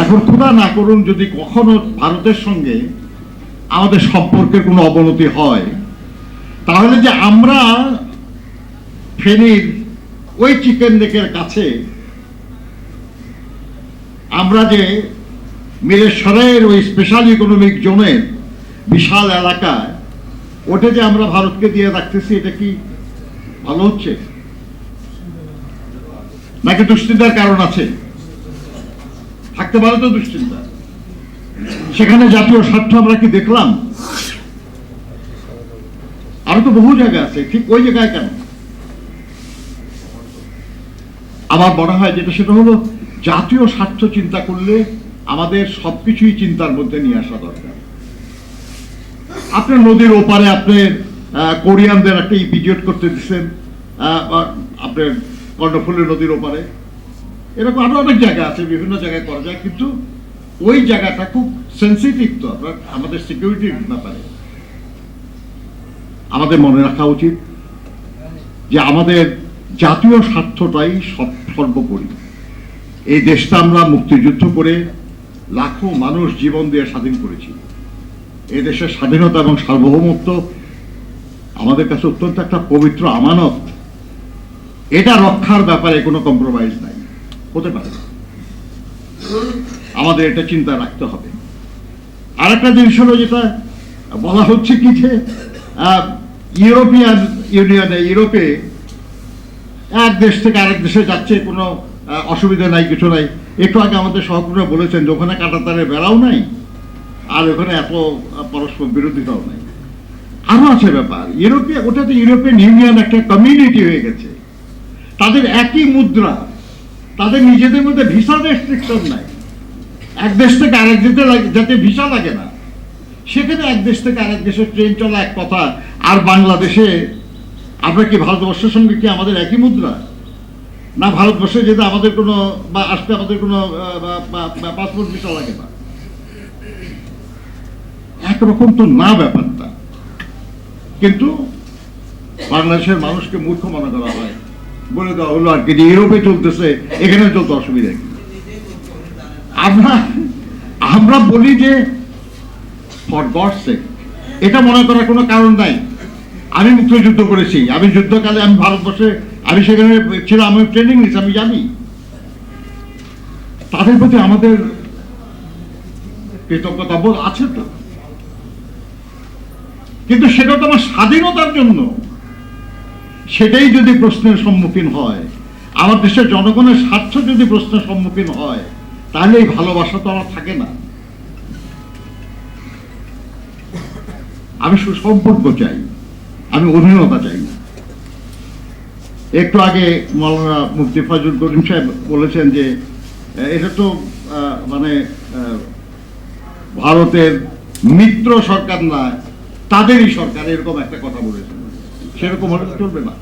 এখন খোদা না করুন, যদি কখনো ভারতের সঙ্গে আমাদের সম্পর্কের কোনো অবনতি হয়, তাহলে যে আমরা ফেনীর ওই চিকেন নেকের কাছে আমরা যে মিরেশ্বরের ওই স্পেশাল ইকোনমিক জোনের বিশাল এলাকায়, ওটা যে আমরা ভারতকে দিয়ে রাখতেছি, এটা কি ভালো হচ্ছে? নাকি দুশ্চিন্তার কারণ আছে? থাকতে পারে তো দুশ্চিন্তা। সেখানে জাতীয় স্বার্থ আমরা কি দেখলাম? আরও তো বহু জায়গা আছে, ঠিক ওই জায়গায় কেন? আমার মনে হয় যেটা, সেটা হলো জাতীয় স্বার্থ চিন্তা করলে আমাদের সবকিছুই চিন্তার মধ্যে নিয়ে আসা দরকার। আপনার নদীর ওপারে আপনি কোরিয়ানদের একটা ইপিজিট করতে দিচ্ছেন আপনার কর্ণফুলী নদীর ওপারে। এরকম আরও অনেক জায়গা আছে, বিভিন্ন জায়গায় করা যায়, কিন্তু ওই জায়গাটা খুব সেন্সিটিভ তো, আপনার, আমাদের সিকিউরিটির ব্যাপারে। আমাদের মনে রাখা উচিত যে আমাদের জাতীয় স্বার্থটাই সব- সর্বোপরি। এই দেশটা আমরা মুক্তিযুদ্ধ করে লাখো মানুষ জীবন দিয়ে স্বাধীন করেছি। এ দেশের স্বাধীনতা এবং সার্বভৌমত্ব আমাদের কাছে অত্যন্ত একটা পবিত্র আমানত। এটা রক্ষার ব্যাপারে কোনো কম্প্রোমাইজ নাই। হতে পারে আমাদের এটা চিন্তা রাখতে হবে। আরেকটা জিনিস হলো যেটা বলা হচ্ছে কি যে ইউরোপিয়ান ইউনিয়নে, ইউরোপে এক দেশ থেকে আরেক দেশে যাচ্ছে, কোনো অসুবিধা নাই, কিছু নাই। একটু আগে আমাদের সহকর্মীরা বলেছেন যে ওখানে কাটাতারে বেড়াও নাই, আর ওখানে এত পরস্পর বিরোধিতাও নাই। আরও আছে ব্যাপার ইউরোপীয় ওটা তো ইউরোপিয়ান ইউনিয়ন একটা কমিউনিটি হয়ে গেছে। তাদের একই মুদ্রা তাদের নিজেদের মধ্যে ভিসা রেস্ট্রিকশন নাই। এক দেশ থেকে আরেক দেশে যাতে ভিসা লাগে না। সেখানে এক দেশ থেকে আরেক দেশে ট্রেন চলা এক কথা, আর বাংলাদেশে আমরা কি ভারতবর্ষের সঙ্গে কি আমাদের একই মুদ্রা? না ভারতবর্ষে যেতে আমাদের কোনো বা আসতে আমাদের কোনো পাসপোর্ট ভিসা লাগে না। একরকম তো না ব্যাপারটা। কিন্তু বাংলাদেশের মানুষকে মূর্খ মনে করা হয়। বলে দেওয়া হলো আর কি, যে ইউরোপে চলতেছে এখানে চলতে অসুবিধা। কি আমরা আমরা বলি যে ফর গড সেক এটা মনে করার কোনো কারণ নাই। আমি মুক্তিযুদ্ধ করেছি, আমি যুদ্ধকালে আমি ভারতবর্ষে, আমি সেখানে ছিলাম, আমি ট্রেনিং নিয়েছি, আমি জানি। তাদের প্রতি আমাদের কৃতজ্ঞতা বোধ আছে তো? কিন্তু সেটা তো আমার স্বাধীনতার জন্য। সেটাই যদি প্রশ্নের সম্মুখীন হয়, আমার দেশের জনগণের স্বার্থ যদি প্রশ্নের সম্মুখীন হয়, তাহলে এই ভালোবাসা তো আমার থাকে না। আমি সুসম্পর্ক চাই, আমি অধীনতা চাই। না একটু আগে মৌলানা মুফতি ফজল করিম সাহেব বলেছেন যে এটা তো মানে ভারতের মিত্র সরকার না, তাদেরই সরকার, এরকম একটা কথা বলেছেন। সেরকম হলে তো চলবে না